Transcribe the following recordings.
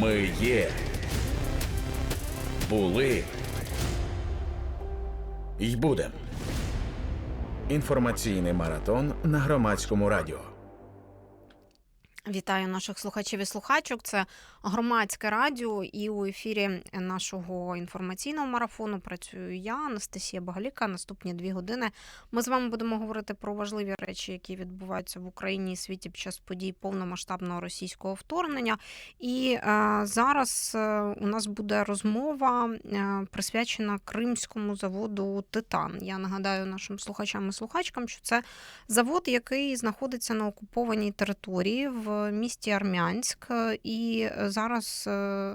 Ми є. Були. й будем. Інформаційний маратон на громадському радіо. Вітаю наших слухачів і слухачок. Це громадське радіо, і у ефірі нашого інформаційного марафону працюю я, Анастасія Багаліка. Наступні дві години ми з вами будемо говорити про важливі речі, які відбуваються в Україні і світі під час подій повномасштабного російського вторгнення. І е, зараз е, у нас буде розмова е, присвячена кримському заводу Титан. Я нагадаю нашим слухачам і слухачкам, що це завод, який знаходиться на окупованій території в місті Армянськ, е, і зараз е,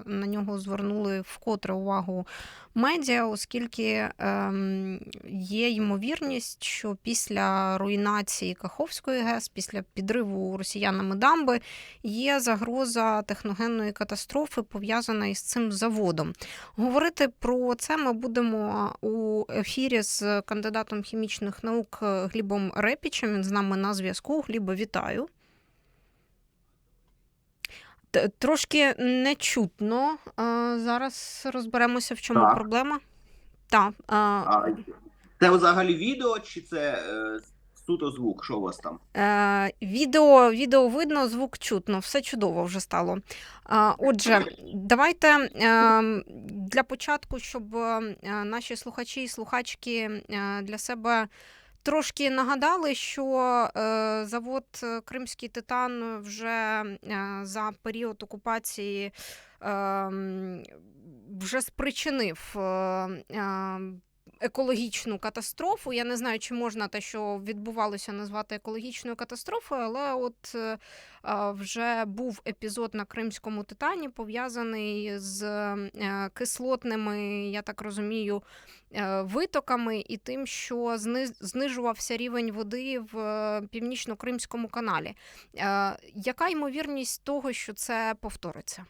на нього звернули вкотре увагу медіа, оскільки ем, є ймовірність, що після руйнації Каховської ГЕС, після підриву росіянами дамби, є загроза техногенної катастрофи, пов'язана із цим заводом. Говорити про це ми будемо у ефірі з кандидатом хімічних наук Глібом Репічем. Він з нами на зв'язку. Глібе, вітаю. Трошки нечутно. Зараз розберемося, в чому Так. проблема. Так. а, це взагалі відео чи це е, суто звук? Що у вас там? Е, відео, відео видно, звук чутно, все чудово вже стало. Отже, давайте е, для початку, щоб е, наші слухачі і слухачки для себе трошки нагадали, що е, завод е, Кримський Титан вже е, за період окупації е, вже спричинив. Екологічну катастрофу. Я не знаю, чи можна те, що відбувалося, назвати екологічною катастрофою, але от е, вже був епізод на Кримському Титані, пов'язаний з е, кислотними, я так розумію, е, витоками і тим, що зни- знижувався рівень води в північно-кримському каналі. Яка ймовірність того, що це повториться?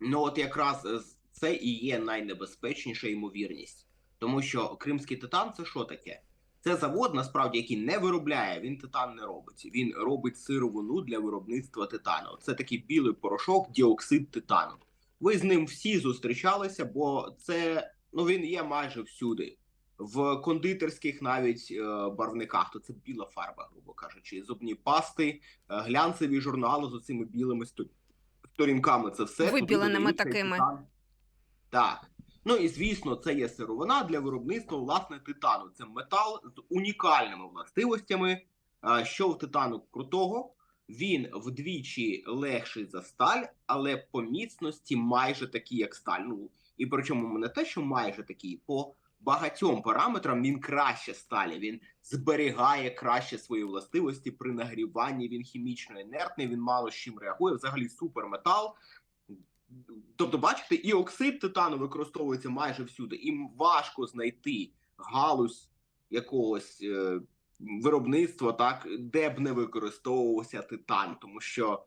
Ну от якраз це і є найнебезпечніша ймовірність. Тому що кримський титан це що таке? Це завод, насправді, який не виробляє, він титан не робить. Він робить сировину для виробництва титану. Це такий білий порошок, діоксид титану. Ви з ним всі зустрічалися, бо це ну він є майже всюди. В кондитерських навіть е, барвниках, то це біла фарба, грубо кажучи, зубні пасти, е, глянцеві журнали з оцими білими сторінками. Це все Вибіленими такими. титан. Так. Ну і звісно, це є сировина для виробництва власне титану. Це метал з унікальними властивостями. Що в титану крутого? Він вдвічі легший за сталь, але по міцності майже такий, як сталь. Ну і причому не те, що майже такий, по багатьом параметрам він краще сталі. Він зберігає краще свої властивості при нагріванні. Він хімічно інертний, він мало з чим реагує. Взагалі суперметал. Тобто, бачите, і оксид титану використовується майже всюди. Їм важко знайти галузь якогось е, виробництва, так де б не використовувався титан, тому що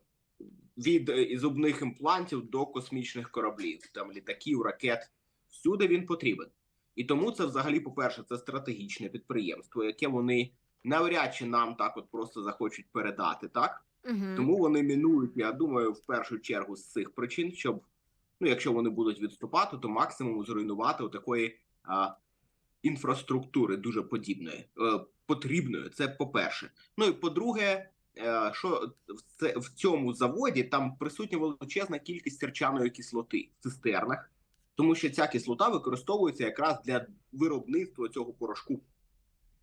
від е, зубних імплантів до космічних кораблів, там літаків, ракет, всюди він потрібен. І тому це взагалі, по-перше, це стратегічне підприємство, яке вони навряд чи нам так от просто захочуть передати, так? Угу. Тому вони мінують, я думаю, в першу чергу з цих причин, щоб ну, якщо вони будуть відступати, то максимум зруйнувати такої а, інфраструктури дуже подібної, е, потрібної. Це по-перше. Ну і по-друге, е, що це, в цьому заводі там присутня величезна кількість серчаної кислоти в цистернах, тому що ця кислота використовується якраз для виробництва цього порошку.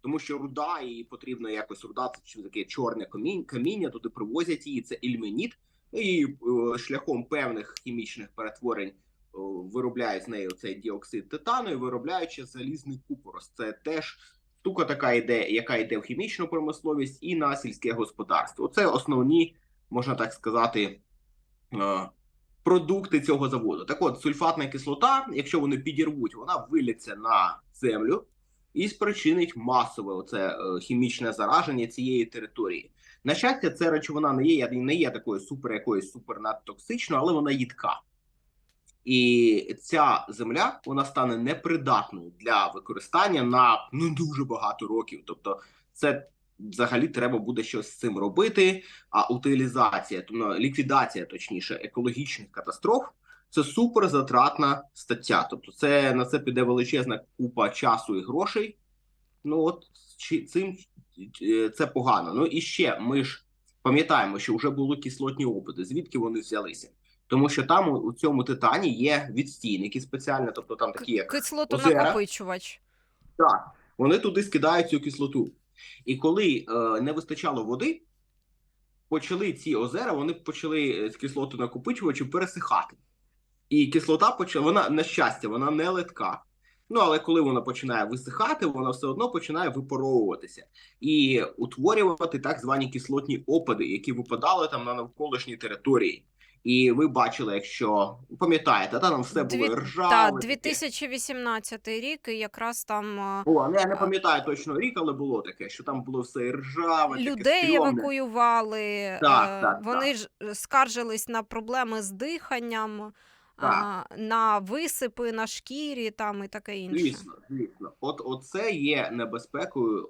Тому що руда і потрібно якось руда, це чи таке чорне каміння, каміння, туди привозять її, це ільменіт, і е, шляхом певних хімічних перетворень е, виробляють з нею цей діоксид титану і виробляючи залізний купорос. Це теж штука така йде, яка йде в хімічну промисловість і на сільське господарство. Це основні, можна так сказати, е, продукти цього заводу. Так от, сульфатна кислота, якщо вони підірвуть, вона виліться на землю і спричинить масове оце е, хімічне зараження цієї території. На щастя, ця речовина не є не є такою супер якоюсь супер надтоксичною, але вона їдка. І ця земля вона стане непридатною для використання на ну дуже багато років. Тобто, це взагалі треба буде щось з цим робити. А утилізація, тобто ліквідація, точніше, екологічних катастроф це супер затратна стаття. Тобто, це на це піде величезна купа часу і грошей. Ну от чи цим е, це погано. Ну і ще ми ж пам'ятаємо, що вже були кислотні опити. Звідки вони взялися? Тому що там у, цьому титані є відстійники спеціально, тобто там такі як Кислотонакопичувач. так, вони туди скидають цю кислоту. І коли е, не вистачало води, почали ці озера, вони почали е, з кислоту накопичувачів пересихати. І кислота почала, вона, на щастя, вона не литка. Ну, але коли вона починає висихати, вона все одно починає випаровуватися і утворювати так звані кислотні опади, які випадали там на навколишній території. І ви бачили, якщо пам'ятаєте, та там все було Дві- ржаве. Так, 2018 рік, і якраз там е, О, ну, я не пам'ятаю точно рік, але було таке, що там було все ржаве, людей стрьомне. евакуювали. Так, е, так, Вони ж е, скаржились на проблеми з диханням, Так. А, на висипи на шкірі там і таке інше. Звісно, звісно. От оце є небезпекою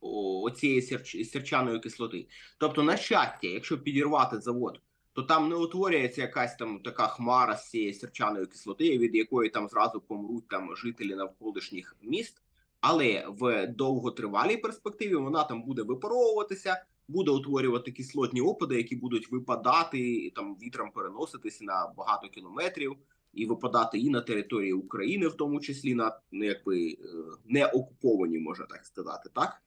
оцієї сірч- сірчаної кислоти. Тобто, на щастя, якщо підірвати завод, то там не утворюється якась там така хмара з цієї сірчаної кислоти, від якої там зразу помруть там жителі навколишніх міст. Але в довготривалій перспективі вона там буде випаровуватися, буде утворювати кислотні опади, які будуть випадати там вітром переноситися на багато кілометрів і випадати і на території України, в тому числі на ну, якби е, не окуповані, можна так сказати, так?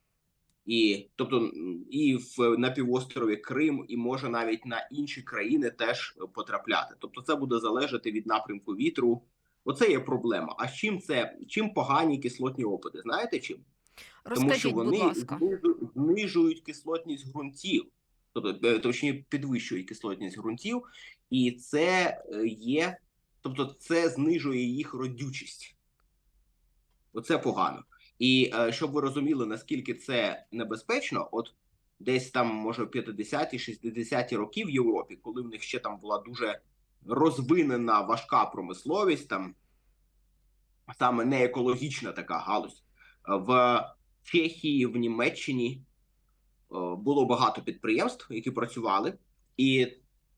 І тобто і в на півострові Крим, і може навіть на інші країни теж потрапляти. Тобто, це буде залежати від напрямку вітру. Оце є проблема. А чим це чим погані кислотні опади? Знаєте чим? Тому що вони будь ласка. знижують кислотність ґрунтів, тобто е, точніше підвищують кислотність ґрунтів, і це е, є, тобто це знижує їх родючість. Оце погано. І е, щоб ви розуміли, наскільки це небезпечно, от десь там, може, в 50-ті, 60-ті роки в Європі, коли в них ще там була дуже розвинена важка промисловість, там саме не екологічна така галузь. е, Чехії, в Німеччині е, було багато підприємств, які працювали, і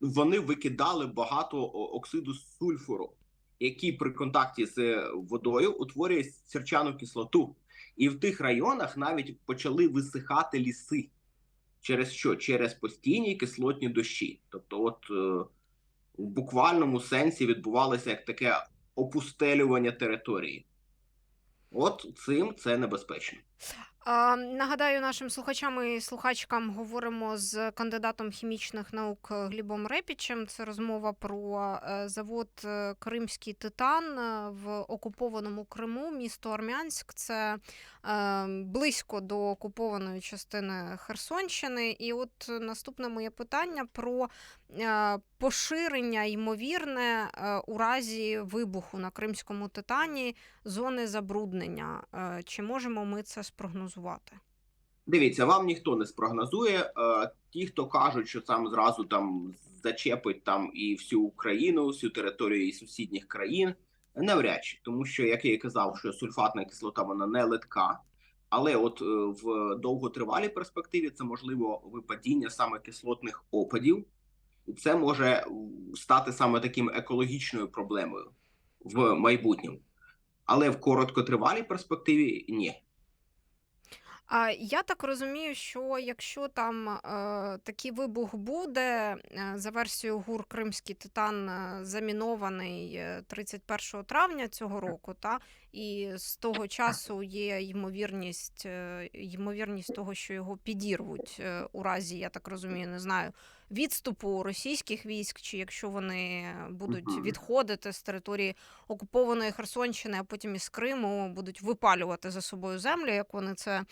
вони викидали багато оксиду сульфуру, який при контакті з водою утворює сірчану кислоту. І в тих районах навіть почали висихати ліси. Через що? Через постійні кислотні дощі. Тобто, от е, в буквальному сенсі відбувалося як таке опустелювання території. От цим це небезпечно. Нагадаю нашим слухачам і слухачкам говоримо з кандидатом хімічних наук Глібом Репічем. Це розмова про е, завод е, Кримський титан в окупованому Криму, місто Армянськ. Це е, близько до окупованої частини Херсонщини. І от наступне моє питання про поширення ймовірне у разі вибуху на Кримському титані зони забруднення. Чи можемо ми це спрогнозувати? Дивіться, вам ніхто не спрогнозує. Е, ті, хто кажуть, що сам зразу там зачепить там і всю Україну, всю територію і сусідніх країн, навряд чи, тому що, як я і казав, що сульфатна кислота вона не литка. Але от е, в довготривалій перспективі це можливо випадіння саме кислотних опадів, і це може стати саме таким екологічною проблемою в майбутньому. Але в короткотривалій перспективі ні. А я так розумію, що якщо там е, такий вибух буде, е, за версією ГУР Кримський титан е, замінований е, 31 травня цього року, та і з того часу є ймовірність, е, ймовірність того, що його підірвуть е, у разі, я так розумію, не знаю, відступу російських військ, чи якщо вони будуть відходити з території окупованої Херсонщини, а потім із Криму будуть випалювати за собою землю, як вони це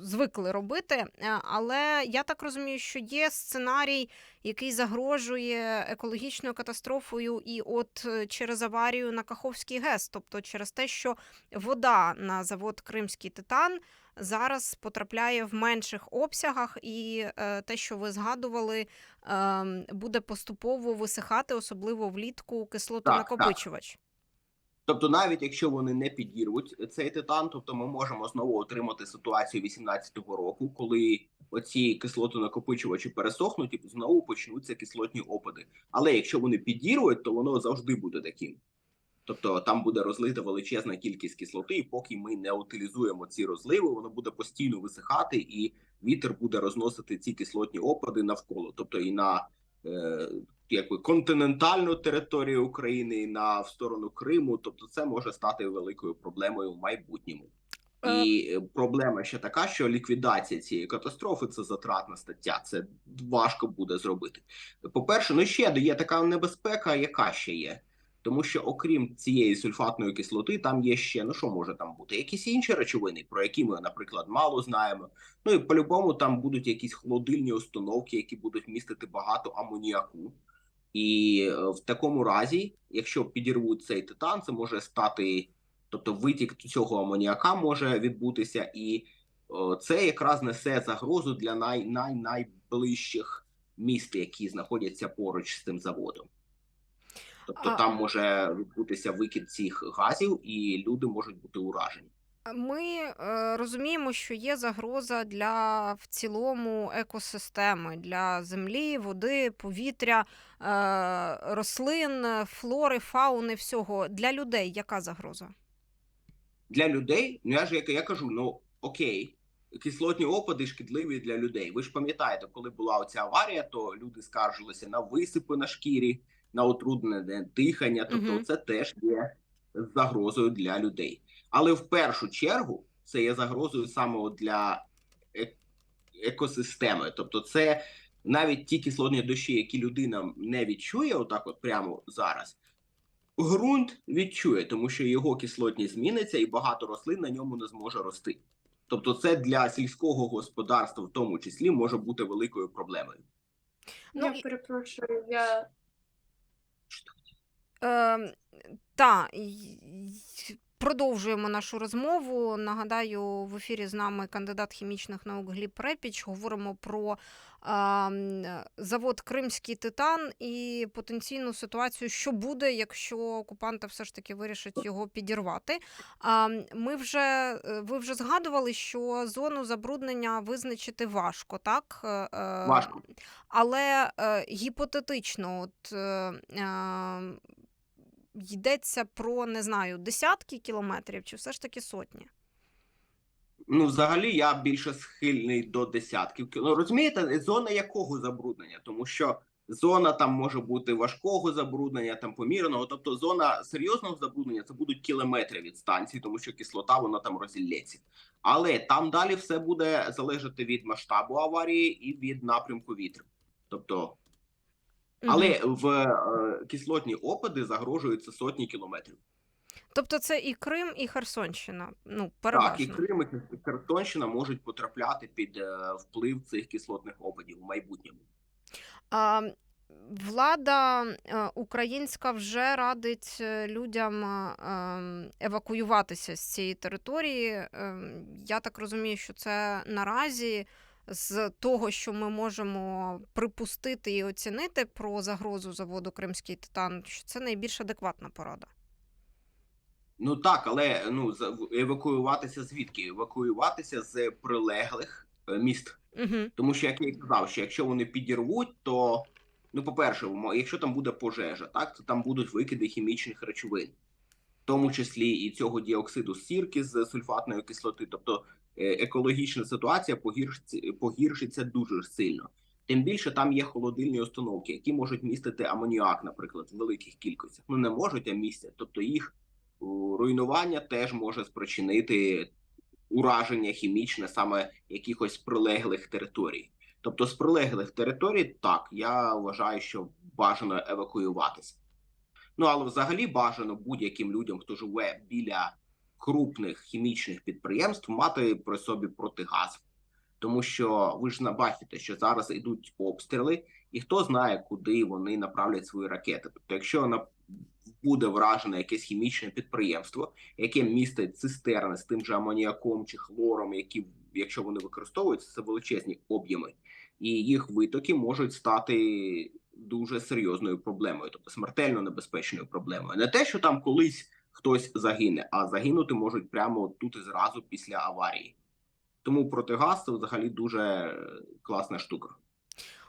звикли робити. Е, Але я так розумію, що є сценарій, який загрожує екологічною катастрофою, і от е, через аварію на Каховський ГЕС, тобто через те, що вода на завод Кримський титан. Зараз потрапляє в менших обсягах, і е, те, що ви згадували, е, буде поступово висихати, особливо влітку, кислотонакопичувач. Тобто, навіть якщо вони не підірвуть цей титан, тобто ми можемо знову отримати ситуацію 18-го року, коли оці кислотонакопичувачі пересохнуть і знову почнуться кислотні опади. Але якщо вони підірвуть, то воно завжди буде таким. Тобто там буде розлита величезна кількість кислоти, і поки ми не утилізуємо ці розливи, воно буде постійно висихати, і вітер буде розносити ці кислотні опади навколо, тобто і на якби континентальну територію України, на в сторону Криму. Тобто, це може стати великою проблемою в майбутньому. Е. І е, проблема ще така, що ліквідація цієї катастрофи це затратна стаття. Це важко буде зробити. По-перше, ну ще є така небезпека, яка ще є. Тому що окрім цієї сульфатної кислоти, там є ще ну що може там бути? Якісь інші речовини, про які ми, наприклад, мало знаємо. Ну і по-любому там будуть якісь холодильні установки, які будуть містити багато амоніаку. І е, в такому разі, якщо підірвуть цей титан, це може стати, тобто витік цього амоніака може відбутися, і це якраз несе загрозу для най, най, найближчих міст, які знаходяться поруч з цим заводом. Тобто А- там може відбутися викид цих газів, і люди можуть бути уражені. Ми е, розуміємо, що є загроза для в цілому екосистеми для землі, води, повітря, е, рослин, флори, фауни, всього. Для людей яка загроза? Для людей, ну я ж як я кажу, ну окей, кислотні опади шкідливі для людей. Ви ж пам'ятаєте, коли була оця аварія, то люди скаржилися на висипи на шкірі, на утруднене дихання. Тобто, Мгм. це теж є загрозою для людей. Але в першу чергу це є загрозою саме для е- екосистеми. Тобто, це навіть ті кислотні дощі, які людина не відчує, отак, от прямо зараз. Ґрунт відчує, тому що його кислотність зміниться, і багато рослин на ньому не зможе рости. Тобто, це для сільського господарства, в тому числі, може бути великою проблемою. Ну, я перепрошую, я Е, та, продовжуємо нашу розмову. Нагадаю, в ефірі з нами кандидат хімічних наук Гліб Препіч. Говоримо про е, завод Кримський титан і потенційну ситуацію, що буде, якщо окупанти все ж таки вирішать його підірвати. М, ми вже, е, ви вже згадували, що зону забруднення визначити важко, так? Е, е, Важко. але е, гіпотетично, от, е, е, йдеться про, не знаю, десятки кілометрів чи все ж таки сотні. Ну, взагалі, я більше схильний до десятків. Ну, розумієте, зона якого забруднення? Тому що зона там може бути важкого забруднення, там помірного. Тобто, зона серйозного забруднення це будуть кілометри від станції, тому що кислота вона там розілється. Але там далі все буде залежати від масштабу аварії і від напрямку вітру. Тобто, але в е, кислотні опади загрожуються сотні кілометрів. Тобто це і Крим, і Херсонщина. Ну, Так, і Крим і Херсонщина можуть потрапляти під е, вплив цих кислотних опадів у майбутньому. А, влада е, українська вже радить е, людям е, ем, евакуюватися з цієї території. Ем, Я так розумію, що це наразі з того, що ми можемо припустити і оцінити про загрозу заводу Кримський титан, що це найбільш адекватна порада. Ну так, але ну евакуюватися звідки? Евакуюватися з прилеглих е, міст. Угу. Тому що, як я і казав, що якщо вони підірвуть, то ну, по-перше, якщо там буде пожежа, так то там будуть викиди хімічних речовин, в тому числі і цього діоксиду сірки з сульфатної кислоти. Тобто екологічна ситуація погіршиться, погіршиться дуже сильно. Тим більше там є холодильні установки, які можуть містити амоніак, наприклад, в великих кількостях. Ну не можуть, а містять. Тобто їх руйнування теж може спричинити ураження хімічне саме якихось прилеглих територій. Тобто з прилеглих територій, так, я вважаю, що бажано евакуюватися. Ну, але взагалі бажано будь-яким людям, хто живе біля крупних хімічних підприємств, мати при собі протигаз. Тому що ви ж бачите, що зараз йдуть обстріли, і хто знає, куди вони направлять свої ракети. Тобто, якщо буде вражене якесь хімічне підприємство, яке містить цистерни з тим же амоніаком чи хлором, які, якщо вони використовуються, це величезні об'єми, і їх витоки можуть стати дуже серйозною проблемою, тобто смертельно небезпечною проблемою. Не те, що там колись хтось загине, а загинути можуть прямо тут і зразу після аварії. Тому протигаз це взагалі дуже класна штука.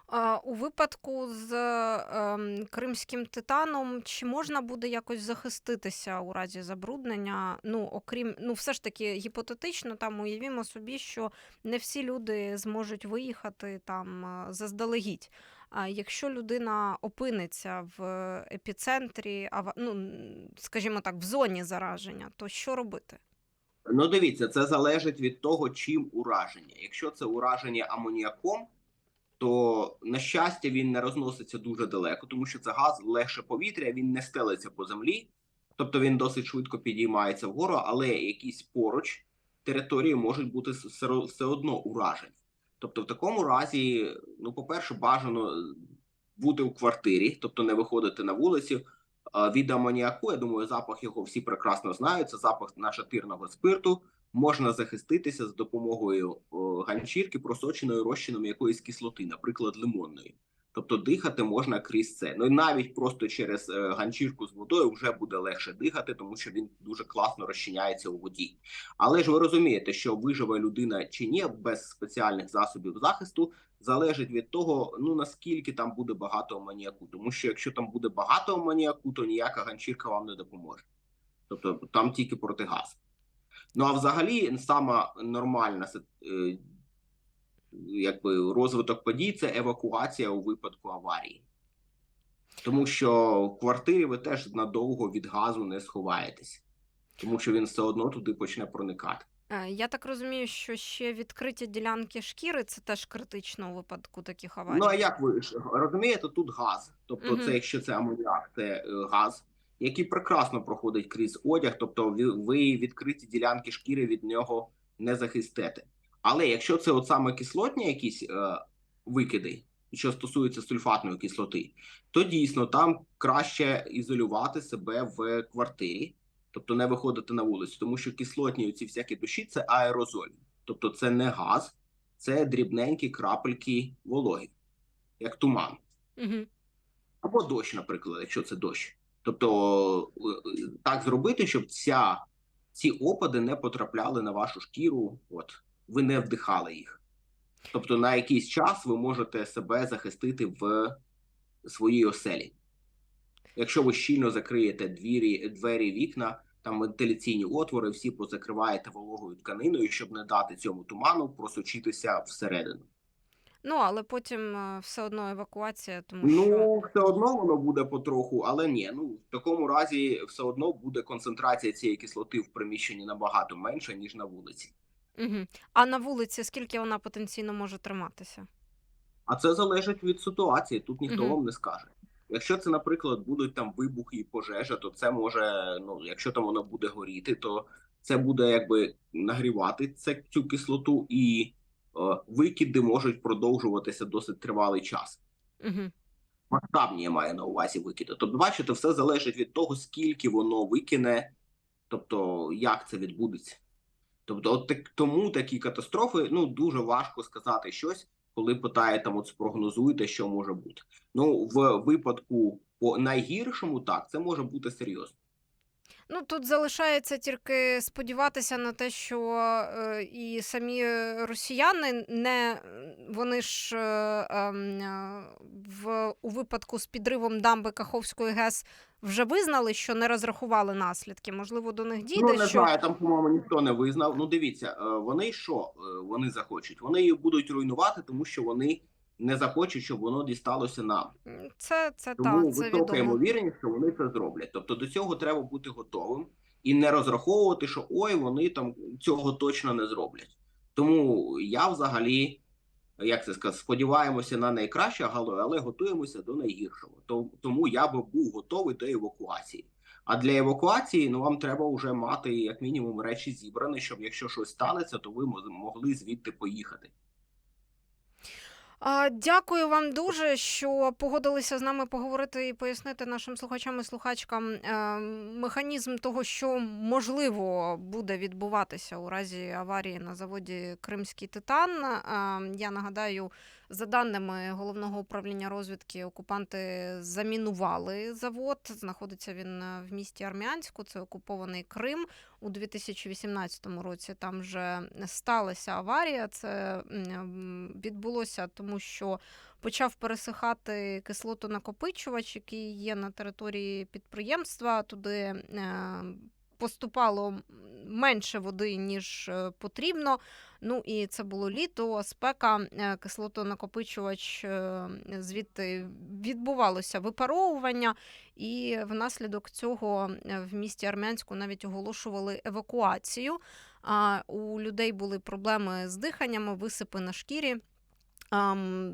А, У випадку з ем, кримським титаном, чи можна буде якось захиститися у разі забруднення? Ну, окрім, ну, все ж таки гіпотетично, там уявімо собі, що не всі люди зможуть виїхати там е, заздалегідь. Якщо людина опиниться в епіцентрі, ну, скажімо так, в зоні зараження, то що робити? Ну, дивіться, це залежить від того, чим ураження. Якщо це ураження амоніаком, то на щастя він не розноситься дуже далеко, тому що це газ легше повітря, він не стелиться по землі, тобто він досить швидко підіймається вгору, але якісь поруч території можуть бути все одно уражені. Тобто, в такому разі, ну, по-перше, бажано е, бути у квартирі, тобто не виходити на вулицю. Від амоніаку, я думаю, запах його всі прекрасно знають. Це запах нашатирного спирту. Можна захиститися з допомогою ганчірки, просоченої розчином якоїсь кислоти, наприклад, лимонної. Тобто дихати можна крізь це. Ну і навіть просто через е, ганчірку з водою вже буде легше дихати, тому що він дуже класно розчиняється у воді. Але ж ви розумієте, що виживе людина чи ні без спеціальних засобів захисту, залежить від того, ну наскільки там буде багато амоніаку. Тому що якщо там буде багато амоніаку, то ніяка ганчірка вам не допоможе. Тобто там тільки протигаз. Ну а взагалі, сама нормальна е, якби розвиток подій це евакуація у випадку аварії. Тому що в квартирі ви теж надовго від газу не сховаєтесь, тому що він все одно туди почне проникати. Е, Я так розумію, що ще відкриті ділянки шкіри це теж критично у випадку таких аварій. Ну а як ви ж розумієте, тут газ. Тобто, Мгм. це якщо це амоніак, це е, газ, який прекрасно проходить крізь одяг. Тобто, ви, ви відкриті ділянки шкіри від нього не захистите. Але якщо це от саме кислотні якісь е, викиди, що стосується сульфатної кислоти, то дійсно там краще ізолювати себе в квартирі, тобто не виходити на вулицю, тому що кислотні ці всякі душі це аерозоль, тобто це не газ, це дрібненькі крапельки вологи, як туман. Угу. Або дощ, наприклад, якщо це дощ. Тобто е, так зробити, щоб ця, ці опади не потрапляли на вашу шкіру, от ви не вдихали їх. Тобто на якийсь час ви можете себе захистити в своїй оселі. Якщо ви щільно закриєте двері, двері, вікна, там вентиляційні отвори, всі позакриваєте вологою тканиною, щоб не дати цьому туману просочитися всередину. Ну, але потім е, все одно евакуація, тому що Ну, все одно воно буде потроху, але ні. Ну в такому разі все одно буде концентрація цієї кислоти в приміщенні набагато менша, ніж на вулиці. Угу. а на вулиці скільки вона потенційно може триматися? А це залежить від ситуації. Тут ніхто Мгм. вам не скаже. Якщо це, наприклад, будуть там вибухи і пожежа, то це може, ну якщо там воно буде горіти, то це буде якби нагрівати це, цю кислоту, і е, викиди можуть продовжуватися досить тривалий час. Угу. масштабні я маю на увазі викиди. Тобто, бачите, все залежить від того, скільки воно викине, тобто як це відбудеться. Тобто, от так, тому такі катастрофи ну дуже важко сказати щось, коли питає там, от спрогнозуйте, що може бути. Ну, в випадку по найгіршому, так, це може бути серйозно. Ну тут залишається тільки сподіватися на те, що е, і самі росіяни не вони ж е, ем, е, в у випадку з підривом дамби Каховської ГЕС вже визнали, що не розрахували наслідки. Можливо, до них дійде, ну, не що знаю, там, по-моєму, ніхто не визнав. Ну, дивіться, е, вони що е, вони захочуть? Вони її будуть руйнувати, тому що вони не захочуть, щоб воно дісталося нам. Це, це Тому так, це висока відомо. ймовірність, що вони це зроблять. Тобто до цього треба бути готовим і не розраховувати, що ой, вони там цього точно не зроблять. Тому я взагалі, як це сказати, сподіваємося на найкраще, але готуємося до найгіршого. Тому я би був готовий до евакуації. А для евакуації ну вам треба вже мати як мінімум речі зібрані, щоб якщо щось станеться, то ви мо- могли звідти поїхати. Дякую вам дуже, що погодилися з нами поговорити і пояснити нашим слухачам і слухачкам е, механізм того, що можливо буде відбуватися у разі аварії на заводі Кримський Титан. Е, Я нагадаю, За даними головного управління розвідки, окупанти замінували завод. Знаходиться він е, в місті Армянську, це окупований Крим. У 2018 році там вже сталася аварія. Це відбулося тому, що почав пересихати кислотонакопичувач, який є на території підприємства. Туди е, поступало менше води, ніж е, потрібно. Ну і це було літо, спека, е, кислотонакопичувач, звідти відбувалося випаровування, і внаслідок цього в місті Армянську навіть оголошували евакуацію. А у людей були проблеми з диханням, висипи на шкірі.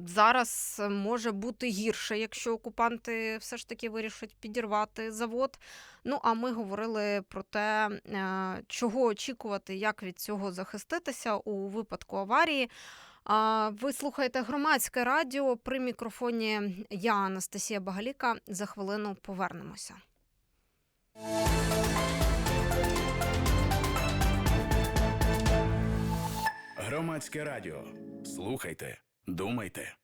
Зараз може бути гірше, якщо окупанти все ж таки вирішать підірвати завод. Ну а ми говорили про те, е, чого очікувати, як від цього захиститися у випадку аварії. Ви слухаєте громадське радіо при мікрофоні. Я Анастасія Багаліка. За хвилину повернемося. Громадське радіо. Слухайте, думайте.